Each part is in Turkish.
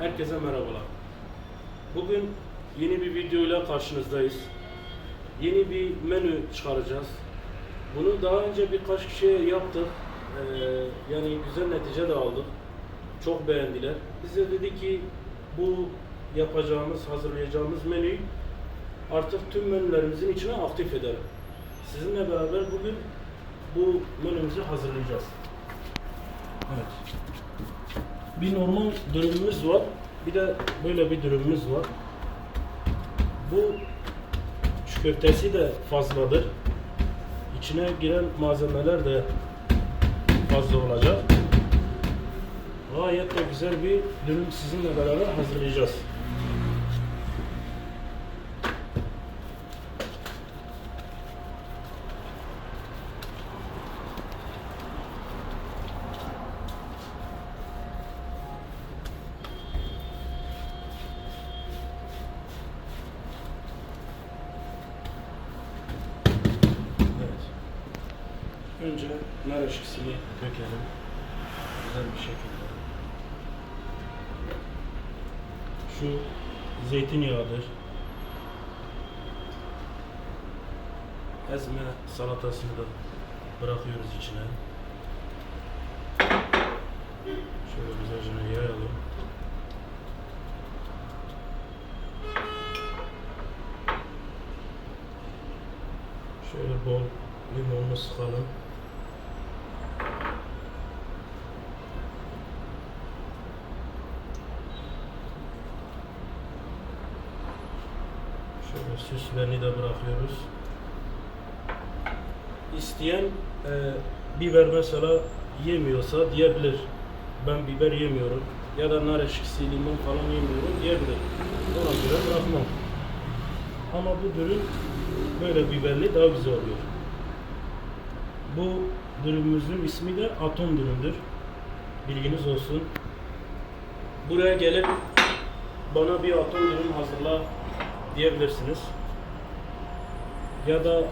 Herkese merhabalar. Bugün yeni bir videoyla karşınızdayız. Yeni bir menü çıkaracağız. Bunu daha önce birkaç kişiye yaptık. Ee, yani güzel netice de aldık. Çok beğendiler. Biz de dedik ki bu yapacağımız, hazırlayacağımız menüyü artık tüm menülerimizin içine aktif edelim. Sizinle beraber bugün bu menümüzü hazırlayacağız. Evet. Bir normal dürümümüz var. Bir de böyle bir dürümümüz var. Bu köftesi de fazladır. İçine giren malzemeler de fazla olacak. Gayet de güzel bir dürüm sizinle beraber hazırlayacağız. Evet. Önce nar eşkisini dökelim. Güzel bir şekilde. Şu zeytinyağıdır. Ezme salatasını da bırakıyoruz içine. Şöyle güzelce yayalım. Şöyle bol limonlu sıkalım. Şöyle süslerini de bırakıyoruz. İsteyen e, biber mesela yemiyorsa diyebilir. Ben biber yemiyorum ya da nar eşkisi, limon falan yemiyorum diyebilir. Ona göre bırakmam. Ama bu dürüm böyle biberli daha güzel oluyor. Bu dürümümüzün ismi de atom dürümdür. Bilginiz olsun. Buraya gelip bana bir atom dürüm hazırla diyebilirsiniz. Ya da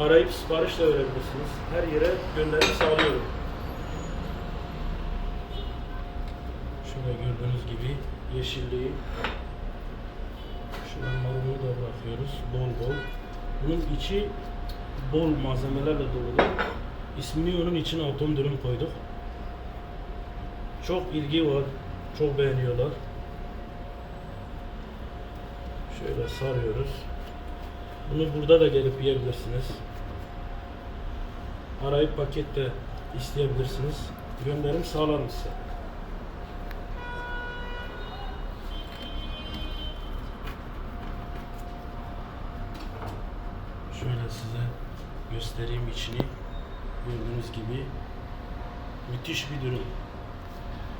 arayıp sipariş de verebilirsiniz. Her yere gönderim sağlıyorum. Şöyle gördüğünüz gibi yeşilliği Şöyle marulu da bırakıyoruz bol bol. Bunun içi bol malzemelerle doludur. İsmini onun için atom dürüm koyduk. Çok ilgi var. Çok beğeniyorlar. Şöyle sarıyoruz. Bunu burada da gelip yiyebilirsiniz. Arayıp pakette isteyebilirsiniz. Gönderim sağlarım size. Şöyle size göstereyim içini. Gördüğünüz gibi müthiş bir dürüm.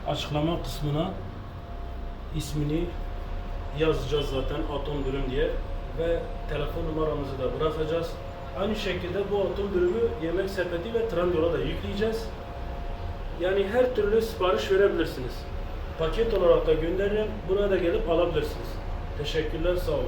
Açıklama kısmına ismini yazacağız zaten atom dürüm diye ve telefon numaramızı da bırakacağız. Aynı şekilde bu atom dürümü yemek sepeti ve Trendyol'a da yükleyeceğiz. Yani her türlü sipariş verebilirsiniz. Paket olarak da gönderirim. Buna da gelip alabilirsiniz. Teşekkürler, sağ olun.